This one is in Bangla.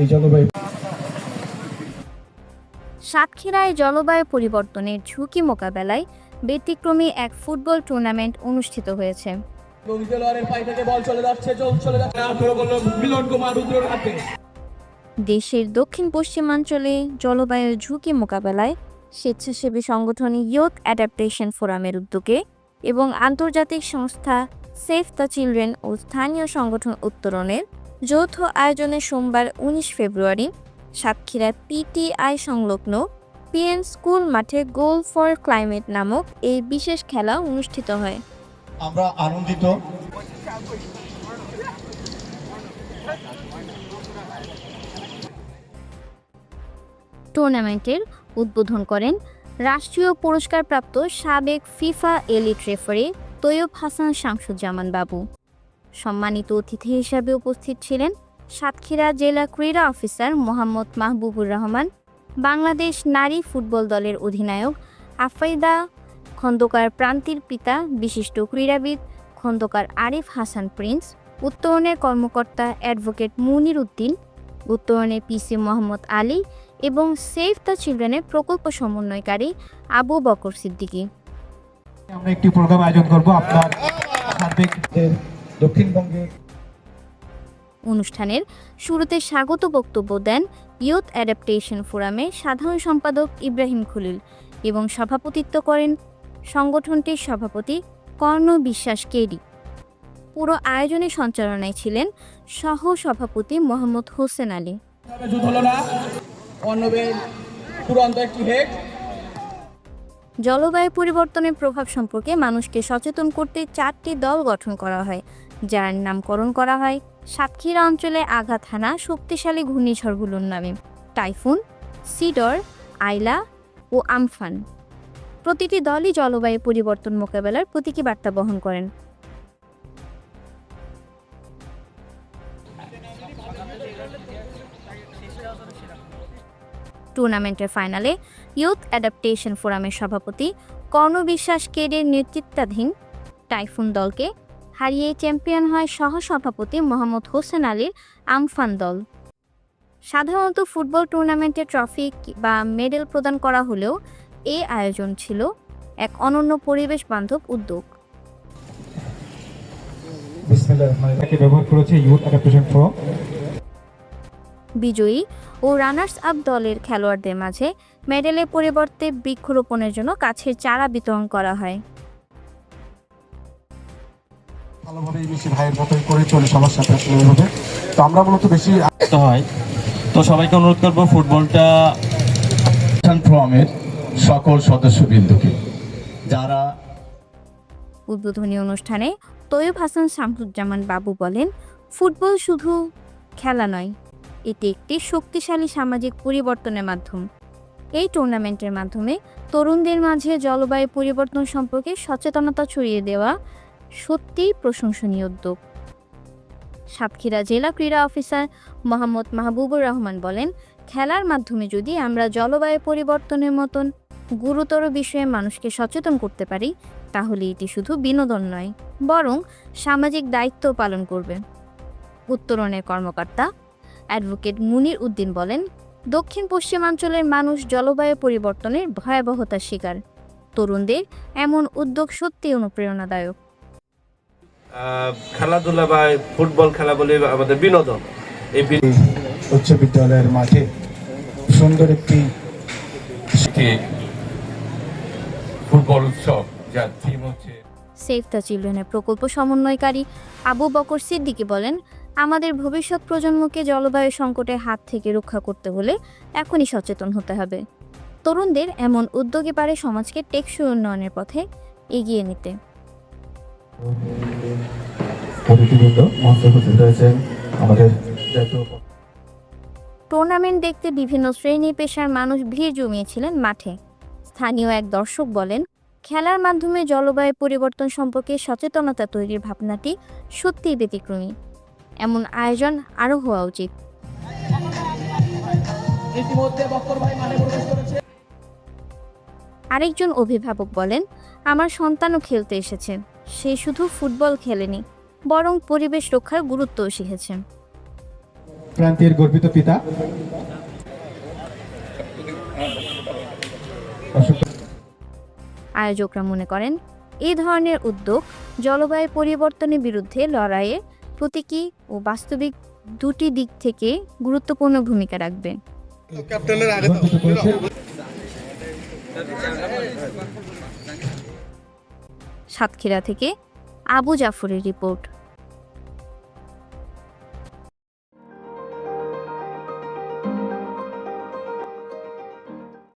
এই জলবায়ু। সাতক্ষীরায় জলবায়ু পরিবর্তনের ঝুঁকি মোকাবেলায় ব্যতিক্রমী এক ফুটবল টুর্নামেন্ট অনুষ্ঠিত হয়েছে। দেশের দক্ষিণ পশ্চিমাঞ্চলে জলবায়ু ঝুঁকি মোকাবেলায় স্বেচ্ছাসেবী সংগঠন ইয়ুথ অ্যাডাপ্টেশন ফোরামের উদ্যোগে এবং আন্তর্জাতিক সংস্থা সেভ দ্য চিলড্রেন ও স্থানীয় সংগঠন উত্তরণের যৌথ আয়োজনে সোমবার উনিশ ফেব্রুয়ারি সাতক্ষীরা পিটিআই সংলগ্ন পিএন স্কুল মাঠে গোল ফর ক্লাইমেট নামক এই বিশেষ খেলা অনুষ্ঠিত হয়। আমরা আনন্দিত। টুর্নামেন্টের উদ্বোধন করেন রাষ্ট্রীয় পুরস্কারপ্রাপ্ত সাবেক FIFA elite referee Taiyab Hasan Shamsuzzaman Babu. সম্মানিত অতিথি হিসাবে উপস্থিত ছিলেন সাতক্ষীরা জেলা ক্রীড়া অফিসার মোহাম্মদ মাহবুবুর রহমান, বাংলাদেশ নারী ফুটবল দলের অধিনায়ক আফাইদা খন্দকার প্রান্তির পিতা বিশিষ্ট ক্রীড়াবিদ খন্দকার আরিফ হাসান প্রিন্স, উত্তরণের কর্মকর্তা অ্যাডভোকেট মুনির উদ্দিন উত্তরণের পিসি মোহাম্মদ আলী এবং সেভ দ্য চিলড্রেনের প্রকল্প সমন্বয়কারী আবু বকর সিদ্দিকী। আমরা একটি প্রোগ্রাম আয়োজন করব আপনার সার্বিক দক্ষিণবঙ্গে অনুষ্ঠানের শুরুতে স্বাগত বক্তব্য দেন ইয়ুথ অ্যাডাপ্টেশন ফোরামে সাধারণ সম্পাদক ইব্রাহিম খলিল এবং সভাপতিত্ব করেন সংগঠনটির সভাপতি কর্ণ বিশ্বাস কেডি। পুরো আয়োজনে সঞ্চালনায় ছিলেন সহ সভাপতি মোহাম্মদ হোসেন আলী। জলবায়ু পরিবর্তনের প্রভাব সম্পর্কে মানুষকে সচেতন করতে চারটি দল গঠন করা হয়, যার নামকরণ করা হয় সাতক্ষীরা অঞ্চলে আঘাত হানা শক্তিশালী ঘূর্ণিঝড়গুলোর নামে। টাইফুন, সিডর, আইলা ও আমফান প্রতিটি দলই জলবায়ু পরিবর্তন মোকাবেলার প্রতীকী বার্তা বহন করেন। টুর্নামেন্টের ফাইনালে ইউথ অ্যাডাপ্টেশন ফোরামের সভাপতি কর্ণ বিশ্বাস কেডের নেতৃত্বাধীন টাইফুন দলকে হারিয়ে চ্যাম্পিয়ন হয় সহসভাপতি মোহাম্মদ হোসেন আলীর আমফান দল। সাধারণত ফুটবল টুর্নামেন্টে ট্রফি বা মেডেল প্রদান করা হলেও এ আয়োজন ছিল এক অনন্য পরিবেশ বান্ধব উদ্যোগ ব্যবহার করেছে ইউথ অ্যাডাপ্টেশন ফোরাম। বিজয়ী ও রানার্স আপ দলের খেলোয়াড়দের মাঝে মেডেলের পরিবর্তে বৃক্ষরোপণের জন্য গাছের চারা বিতরণ করা হয়। বেশি ভাইয়ের মতোই করে চলে সবার সাথে আসলে তো আমরা মূলত বেশি হয়। তো সবাইকে অনুরোধ করব ফুটবলটা ফোরামের সকল সদস্যবৃন্দকে। যারা উদ্বোধনী অনুষ্ঠানে তৈয়ব হাসান শামসুজ্জামান বাবু বলেন ফুটবল শুধু খেলা নয় এটি একটি শক্তিশালী সামাজিক পরিবর্তনের মাধ্যম। এই টুর্নামেন্টের মাধ্যমে তরুণদের মাঝে জলবায়ু পরিবর্তন সম্পর্কে সচেতনতা ছড়িয়ে দেওয়া সত্যিই প্রশংসনীয় উদ্যোগ। সাতক্ষীরা জেলা ক্রীড়া অফিসার মোহাম্মদ মাহবুবুর রহমান বলেন, খেলার মাধ্যমে যদি আমরা জলবায়ু পরিবর্তনের মতন গুরুতর বিষয়ে মানুষকে সচেতন করতে পারি, তাহলে এটি শুধু বিনোদন নয়, বরং সামাজিক দায়িত্ব পালন করবে। উত্তরণের কর্মকর্তা অ্যাডভোকেট মুনির উদ্দিন বলেন দক্ষিণ পশ্চিমাঞ্চলের মানুষ জলবায়ু পরিবর্তনের ভয়াবহতার শিকার। তরুণদের এমন উদ্যোগ সত্যি অনুপ্রেরণাদায়ক। খেলাধুলা বা ফুটবল খেলা বলে আমাদের বিনোদন। এই উচ্চ বিদ্যালয়ের মাঠে সুন্দর একটি ফুটবল উৎসব যার থিম হচ্ছে সেভ দ্য চিলড্রেনের প্রকল্প সমন্বয়কারী আবু বকর সিদ্দিকী বলেন আমাদের ভবিষ্যৎ প্রজন্মকে জলবায়ু সংকটের হাত থেকে রক্ষা করতে হলে এখনই সচেতন হতে হবে। তরুণদের এমন উদ্যোগে পারে সমাজকে টেকসই উন্নয়নের পথে এগিয়ে নিতে। টুর্নামেন্ট দেখতে বিভিন্ন শ্রেণি পেশার মানুষ ভিড় জমিয়েছিলেন মাঠে। স্থানীয় এক দর্শক বলেন খেলার মাধ্যমে জলবায়ু পরিবর্তন সম্পর্কে সচেতনতা তৈরির ভাবনাটি সত্যিই ব্যতিক্রমী। এমন আয়োজন আরও হওয়া উচিত। আরেকজন অভিভাবক বলেন আমার সন্তানও খেলতে এসেছে। সে শুধু ফুটবল খেলেনি বরং পরিবেশ রক্ষার গুরুত্বও শিখেছে। প্রান্তের গর্বিত পিতা। আয়োজকরা মনে করেন এই ধরনের উদ্যোগ জলবায়ু পরিবর্তনের বিরুদ্ধে লড়াইয়ে প্রতীকী ও বাস্তবিক দুটি দিক থেকে গুরুত্বপূর্ণ ভূমিকা রাখবে। সাতক্ষীরা থেকে আবু জাফরের রিপোর্ট।